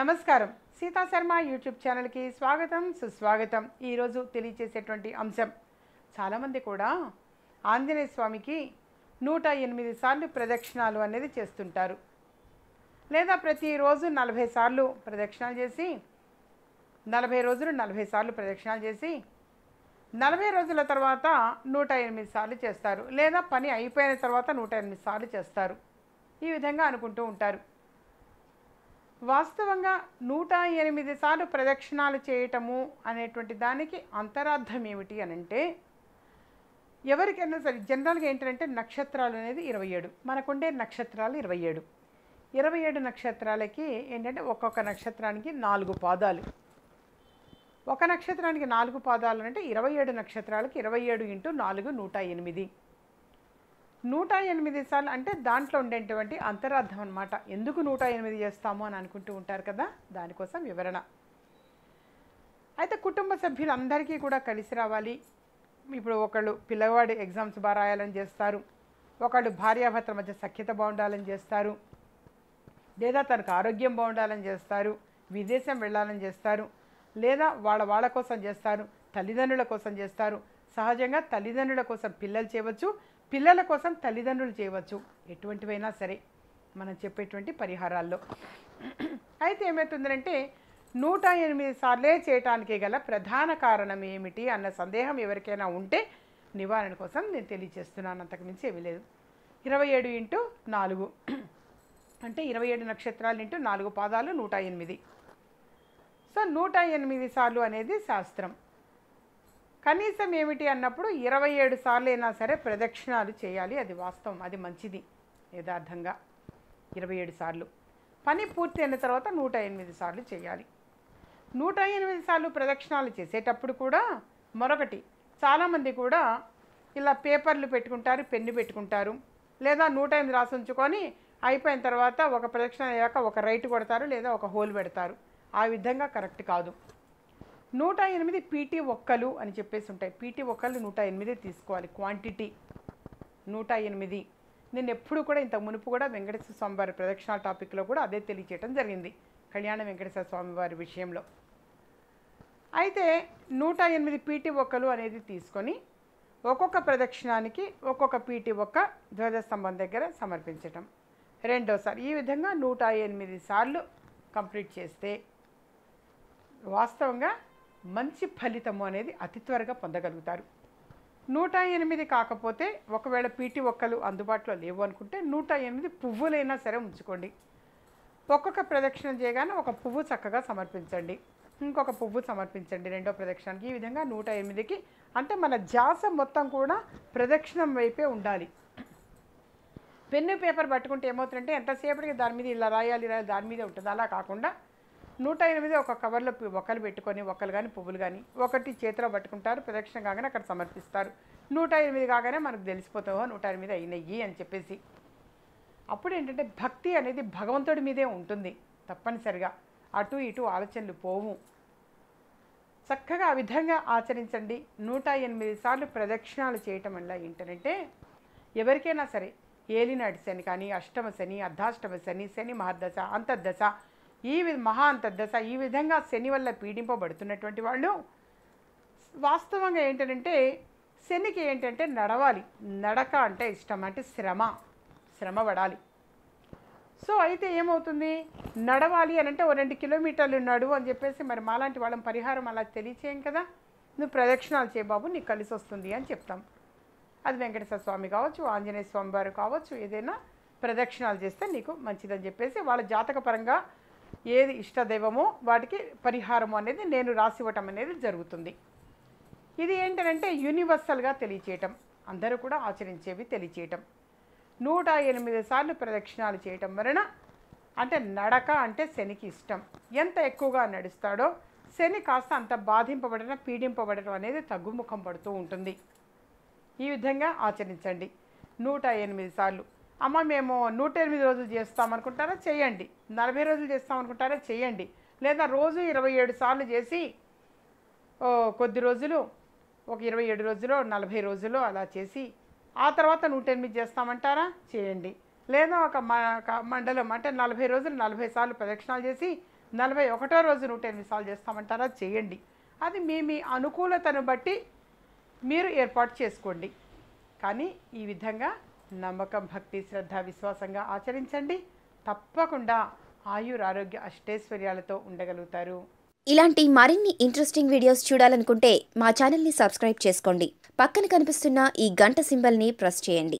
నమస్కారం. సీతా శర్మ యూట్యూబ్ ఛానల్కి స్వాగతం సుస్వాగతం. ఈరోజు తెలియచేసేటువంటి అంశం చాలామంది కూడా ఆంజనేయ స్వామికి నూట ఎనిమిది సార్లు ప్రదక్షిణాలు అనేది చేస్తుంటారు. లేదా ప్రతిరోజు నలభై సార్లు ప్రదక్షిణాలు చేసి నలభై రోజులు నలభై సార్లు ప్రదక్షిణాలు చేసి నలభై రోజుల తర్వాత నూట ఎనిమిది సార్లు చేస్తారు. లేదా పని అయిపోయిన తర్వాత నూట ఎనిమిది సార్లు చేస్తారు. ఈ విధంగా అనుకుంటూ ఉంటారు. వాస్తవంగా నూట ఎనిమిది సార్లు ప్రదక్షిణాలు చేయటము అనేటువంటి దానికి అంతరార్థం ఏమిటి అని అంటే ఎవరికైనా సరే జనరల్గా ఏంటంటే నక్షత్రాలు అనేది ఇరవై ఏడు. మనకుండే నక్షత్రాలు ఇరవై ఏడు. ఇరవై ఏడు నక్షత్రాలకి ఏంటంటే ఒక్కొక్క నక్షత్రానికి నాలుగు పాదాలు. ఒక నక్షత్రానికి నాలుగు పాదాలు అంటే ఇరవై ఏడు నక్షత్రాలకి ఇరవై ఏడు ఇంటూ నాలుగు నూట ఎనిమిది. నూట ఎనిమిది సార్లు అంటే దాంట్లో ఉండేటువంటి అంతరార్థం అనమాట ఎందుకు నూట ఎనిమిది చేస్తాము అని అనుకుంటూ ఉంటారు కదా? దానికోసం వివరణ. అయితే కుటుంబ సభ్యులందరికీ కూడా కలిసి రావాలి. ఇప్పుడు ఒకళ్ళు పిల్లవాడి ఎగ్జామ్స్ బాగా రాయాలని చేస్తారు. ఒకళ్ళు భార్యాభర్తల మధ్య సఖ్యత బాగుండాలని చేస్తారు. లేదా తనకు ఆరోగ్యం బాగుండాలని చేస్తారు. విదేశం వెళ్ళాలని చేస్తారు. లేదా వాళ్ళ వాళ్ళ కోసం చేస్తారు. తల్లిదండ్రుల కోసం చేస్తారు. సహజంగా తల్లిదండ్రుల కోసం పిల్లలు చేయవచ్చు పిల్లల కోసం తల్లిదండ్రులు చేయవచ్చు ఎటువంటివైనా సరే మనం చెప్పేటువంటి పరిహారాల్లో. అయితే ఏమవుతుందంటే నూట ఎనిమిది సార్లే చేయటానికి గల ప్రధాన కారణం ఏమిటి అన్న సందేహం ఎవరికైనా ఉంటే నివారణ కోసం నేను తెలియజేస్తున్నాను. అంతకుమించి ఏమీ లేదు. ఇరవై ఏడు ఇంటూ నాలుగు. అంటే ఇరవై ఏడు నక్షత్రాలు ఇంటూ నాలుగు పాదాలు నూట ఎనిమిది. సో నూట ఎనిమిది సార్లు అనేది శాస్త్రం. కనీసం ఏమిటి అన్నప్పుడు ఇరవై ఏడు సార్లు అయినా సరే ప్రదక్షిణాలు చేయాలి అది వాస్తవం అది మంచిది యథార్థంగా. ఇరవై ఏడు సార్లు. పని పూర్తి అయిన తర్వాత నూట ఎనిమిది సార్లు చేయాలి. నూట ఎనిమిది సార్లు ప్రదక్షిణాలు చేసేటప్పుడు కూడా మరొకటి చాలామంది కూడా ఇలా పేపర్లు పెట్టుకుంటారు పెన్ను పెట్టుకుంటారు లేదా నూట ఎనిమిది రాసి ఉంచుకొని అయిపోయిన తర్వాత ఒక ప్రదక్షిణ అయ్యాక ఒక రైట్ కొడతారు లేదా ఒక హోల్ పెడతారు. ఆ విధంగా కరెక్ట్ కాదు. నూట ఎనిమిది పీటీ ఒక్కలు అని చెప్పేసి ఉంటాయి. పీటీ ఒక్కలు నూట ఎనిమిది తీసుకోవాలి. క్వాంటిటీ నూట ఎనిమిది. నేను ఎప్పుడు కూడా ఇంత మునుపు కూడా వెంకటేశ్వర స్వామి వారి ప్రదక్షిణాల టాపిక్లో కూడా అదే తెలియచేయడం జరిగింది. కళ్యాణ వెంకటేశ్వర స్వామి వారి విషయంలో. అయితే నూట ఎనిమిది పీటీ ఒక్కలు అనేది తీసుకొని ఒక్కొక్క ప్రదక్షిణానికి ఒక్కొక్క పీటీ ఒక్క ధ్వజస్తంభం దగ్గర సమర్పించటం. రెండోసారి ఈ విధంగా నూట ఎనిమిది సార్లు కంప్లీట్ చేస్తే వాస్తవంగా మంచి ఫలితము అనేది అతి త్వరగా పొందగలుగుతారు. నూట ఎనిమిది కాకపోతే ఒకవేళ పీటి ఒక్కలు అందుబాటులో లేవు అనుకుంటే నూట ఎనిమిది పువ్వులైనా సరే ఉంచుకోండి. ఒక్కొక్క ప్రదక్షిణ చేయగానే ఒక పువ్వు చక్కగా సమర్పించండి. ఇంకొక పువ్వు సమర్పించండి రెండో ప్రదక్షిణకి ఈ విధంగా నూట ఎనిమిదికి అంటే మన జాస మొత్తం కూడా ప్రదక్షిణం వైపే ఉండాలి. పెన్ను పేపర్ పట్టుకుంటే ఏమవుతుందంటే ఎంతసేపటికి దాని మీద ఇలా రాయాలి రాయాలి దాని మీదే ఉంటుంది. అలా కాకుండా నూట ఎనిమిది ఒక కవర్లో ఒకరు పెట్టుకొని ఒకరు కానీ పువ్వులు కానీ ఒకటి చేతిలో పట్టుకుంటారు ప్రదక్షిణ కాగానే అక్కడ సమర్పిస్తారు. నూట ఎనిమిది కాగానే మనకు తెలిసిపోతావో నూట ఎనిమిది అయినయ్యి అని చెప్పేసి. అప్పుడు ఏంటంటే భక్తి అనేది భగవంతుడి మీదే ఉంటుంది తప్పనిసరిగా. అటు ఇటు ఆలోచనలు పోవు. చక్కగా ఆ విధంగా ఆచరించండి. నూట ఎనిమిది సార్లు ప్రదక్షిణాలు చేయటం వల్ల ఏంటంటే ఎవరికైనా సరే ఏలినాటి శని కానీ అష్టమ శని అర్ధాష్టమ శని శని మహర్దశ అంతర్దశ ఈ విధ మహా అంతర్దశ ఈ విధంగా శని వల్ల పీడింపబడుతున్నటువంటి వాళ్ళు వాస్తవంగా ఏంటంటే శనికి ఏంటంటే నడవాలి. నడక అంటే ఇష్టం అంటే శ్రమ శ్రమ పడాలి. సో అయితే ఏమవుతుంది? నడవాలి అని అంటే ఓ రెండు కిలోమీటర్లు నడువు అని చెప్పేసి మరి మాలాంటి వాళ్ళం పరిహారం అలా తెలియచేయం కదా? నువ్వు ప్రదక్షిణాలు చేయబాబు నీకు కలిసి వస్తుంది అని చెప్తాం. అది వెంకటేశ్వర స్వామి కావచ్చు ఆంజనేయ స్వామి వారు కావచ్చు ఏదైనా ప్రదక్షిణాలు చేస్తే నీకు మంచిదని చెప్పేసి వాళ్ళ జాతక పరంగా ఏది ఇష్టదైవమో వాటికి పరిహారము అనేది నేను రాసివ్వటం అనేది జరుగుతుంది. ఇది ఏంటంటే యూనివర్సల్గా తెలియచేయటం. అందరూ కూడా ఆచరించేవి తెలియచేయటం. నూట ఎనిమిది సార్లు ప్రదక్షిణాలు చేయటం వలన అంటే నడక అంటే శనికి ఇష్టం. ఎంత ఎక్కువగా నడుస్తాడో శని కాస్త అంత బాధింపబడటం పీడింపబడటం అనేది తగ్గుముఖం పడుతూ ఉంటుంది. ఈ విధంగా ఆచరించండి. నూట ఎనిమిది సార్లు అమ్మ మేము నూట ఎనిమిది రోజులు చేస్తామనుకుంటారా? చేయండి. నలభై రోజులు చేస్తామనుకుంటారా? చేయండి. లేదా రోజు ఇరవై ఏడు సార్లు చేసి కొద్ది రోజులు ఒక ఇరవై ఏడు రోజులు నలభై రోజులు అలా చేసి ఆ తర్వాత నూట ఎనిమిది చేస్తామంటారా? చేయండి. లేదా ఒక ఒక మండలం అంటే నలభై రోజులు నలభై సార్లు ప్రదక్షిణాలు చేసి నలభై ఒకటో రోజు నూట ఎనిమిది సార్లు చేస్తామంటారా? చేయండి. అది మీ మీ అనుకూలతను బట్టి మీరు ఏర్పాటు చేసుకోండి. కానీ ఈ విధంగా నమ్మకం భక్తి శ్రద్ధ విశ్వాసంగా ఆచరించండి. తప్పకుండా ఆయుర్ ఆరోగ్య అష్టైశ్వర్యాలతో ఉండగలుగుతారు. ఇలాంటి మరిన్ని ఇంట్రెస్టింగ్ వీడియోస్ చూడాలనుకుంటే మా ఛానల్ని సబ్స్క్రైబ్ చేసుకోండి. పక్కన కనిపిస్తున్న ఈ గంట సింబల్ని ప్రెస్ చేయండి.